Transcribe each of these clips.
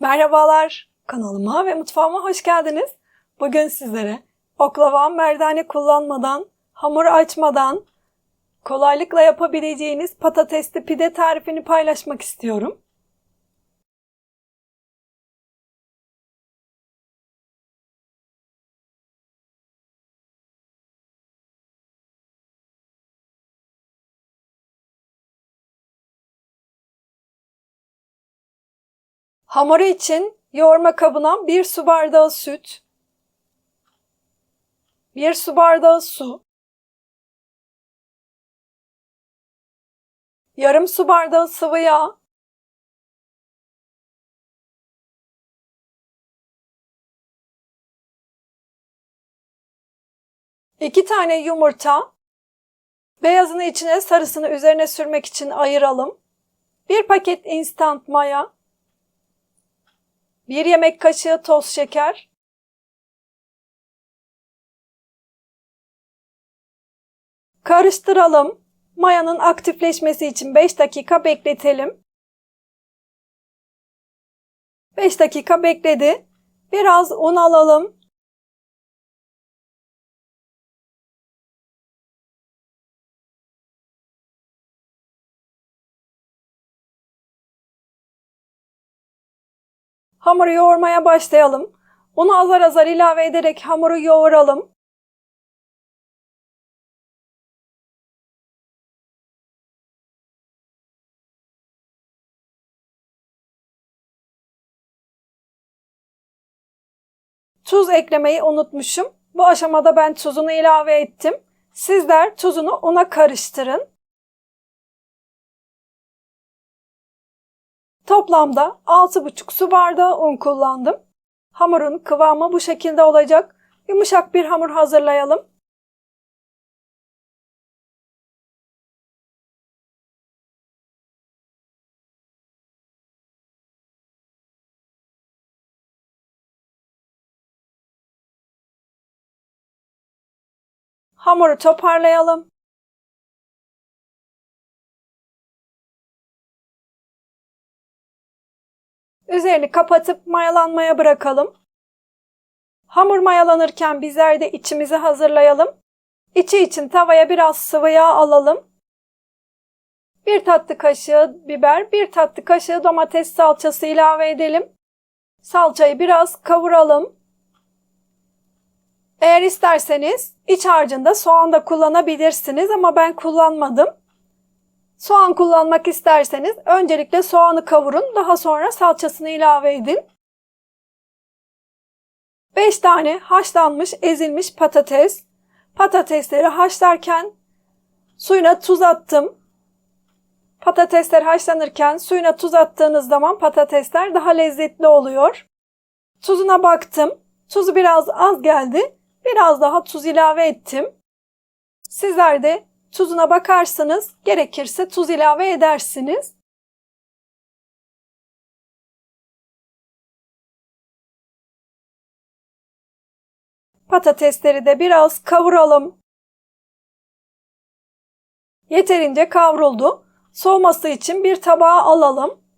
Merhabalar, kanalıma ve mutfağıma hoş geldiniz. Bugün sizlere oklava, merdane kullanmadan, hamur açmadan kolaylıkla yapabileceğiniz patatesli pide tarifini paylaşmak istiyorum. Hamuru için yoğurma kabına 1 su bardağı süt, 1 su bardağı su, yarım su bardağı sıvı yağ, iki tane yumurta, beyazını içine sarısını üzerine sürmek için ayıralım. Bir paket instant maya, 1 yemek kaşığı toz şeker, karıştıralım. Mayanın aktifleşmesi için 5 dakika bekletelim. 5 dakika bekledi. Biraz un alalım. Hamuru yoğurmaya başlayalım. Unu azar azar ilave ederek hamuru yoğuralım. Tuz eklemeyi unutmuşum. Bu aşamada ben tuzunu ilave ettim. Sizler tuzunu una karıştırın. Toplamda 6,5 su bardağı un kullandım. Hamurun kıvamı bu şekilde olacak. Yumuşak bir hamur hazırlayalım. Hamuru toparlayalım. Üzerini kapatıp mayalanmaya bırakalım. Hamur mayalanırken bizler de içimizi hazırlayalım. İçi için tavaya biraz sıvı yağ alalım. Bir tatlı kaşığı biber, bir tatlı kaşığı domates salçası ilave edelim. Salçayı biraz kavuralım. Eğer isterseniz iç harcında soğan da kullanabilirsiniz ama ben kullanmadım. Soğan kullanmak isterseniz öncelikle soğanı kavurun, daha sonra salçasını ilave edin. 5 tane haşlanmış, ezilmiş patates. Patatesleri haşlarken suyuna tuz attım. Patatesler haşlanırken suyuna tuz attığınız zaman patatesler daha lezzetli oluyor. Tuzuna baktım. Tuzu biraz az geldi. Biraz daha tuz ilave ettim. Sizler de tuzuna bakarsınız, gerekirse tuz ilave edersiniz. Patatesleri de biraz kavuralım. Yeterince kavruldu. Soğuması için bir tabağa alalım.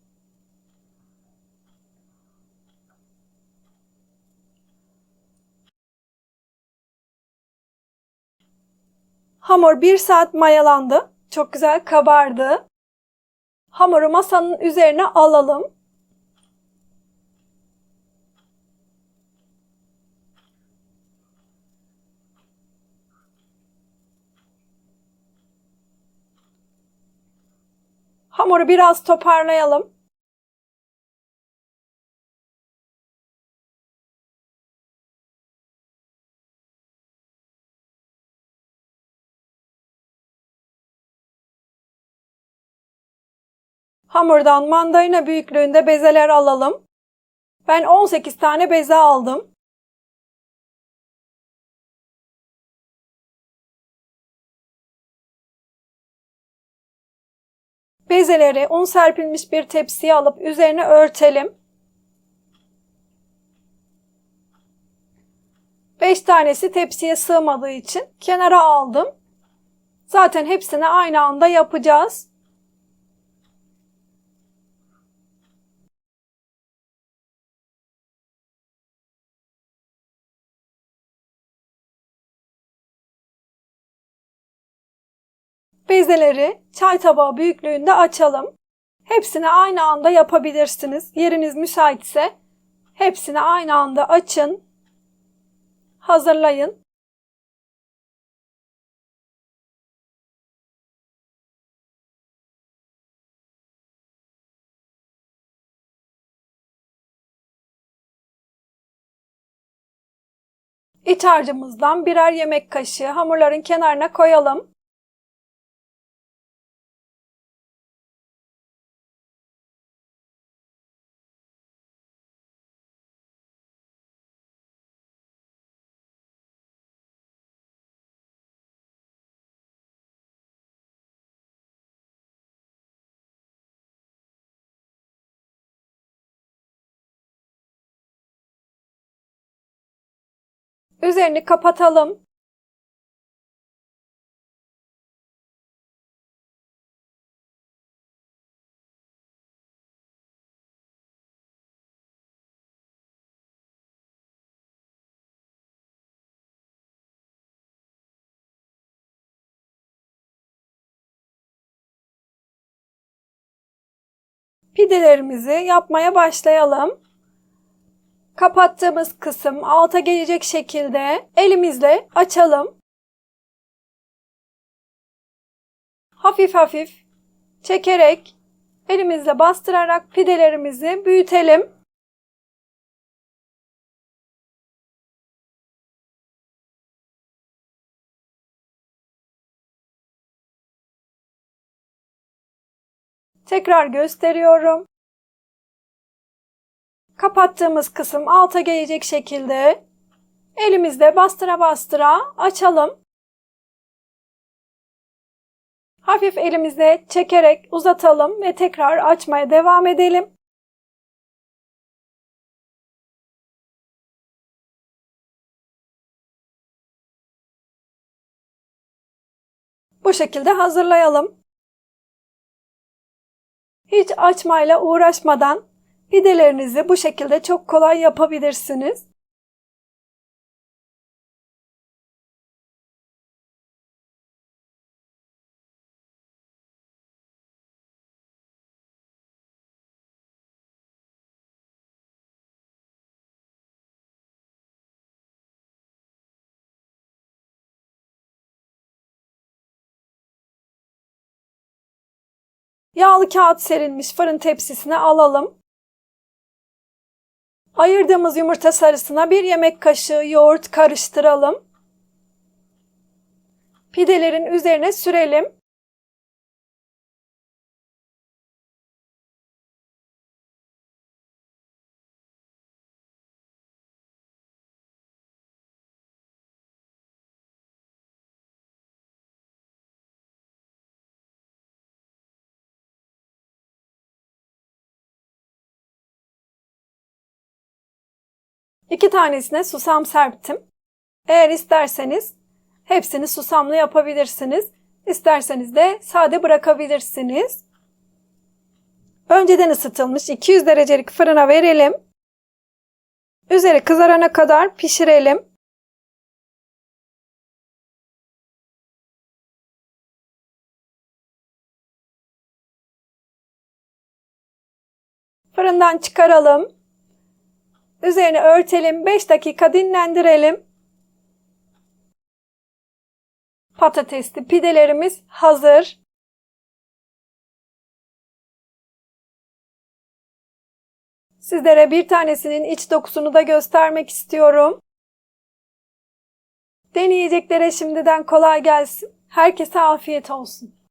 Hamur bir saat mayalandı. Çok güzel kabardı. Hamuru masanın üzerine alalım. Hamuru biraz toparlayalım. Hamurdan mandalina büyüklüğünde bezeler alalım. Ben 18 tane beze aldım. Bezeleri un serpilmiş bir tepsiye alıp üzerine örtelim. 5 tanesi tepsiye sığmadığı için kenara aldım. Zaten hepsini aynı anda yapacağız. Bezeleri çay tabağı büyüklüğünde açalım. Hepsini aynı anda yapabilirsiniz. Yeriniz müsaitse hepsini aynı anda açın. Hazırlayın. İç harcımızdan birer yemek kaşığı hamurların kenarına koyalım. Üzerini kapatalım. Pidelerimizi yapmaya başlayalım. Kapattığımız kısım alta gelecek şekilde elimizle açalım. Hafif hafif çekerek elimizle bastırarak pidelerimizi büyütelim. Tekrar gösteriyorum. Kapattığımız kısım alta gelecek şekilde elimizle bastıra bastıra açalım. Hafif elimizle çekerek uzatalım ve tekrar açmaya devam edelim. Bu şekilde hazırlayalım. Hiç açmayla uğraşmadan pidelerinizi bu şekilde çok kolay yapabilirsiniz. Yağlı kağıt serilmiş fırın tepsisine alalım. Ayırdığımız yumurta sarısına bir yemek kaşığı yoğurt karıştıralım. Pidelerin üzerine sürelim. İki tanesine susam serptim. Eğer isterseniz hepsini susamlı yapabilirsiniz. İsterseniz de sade bırakabilirsiniz. Önceden ısıtılmış 200 derecelik fırına verelim. Üzeri kızarana kadar pişirelim. Fırından çıkaralım. Üzerine örtelim. 5 dakika dinlendirelim. Patatesli pidelerimiz hazır. Sizlere bir tanesinin iç dokusunu da göstermek istiyorum. Deneyeceklere şimdiden kolay gelsin. Herkese afiyet olsun.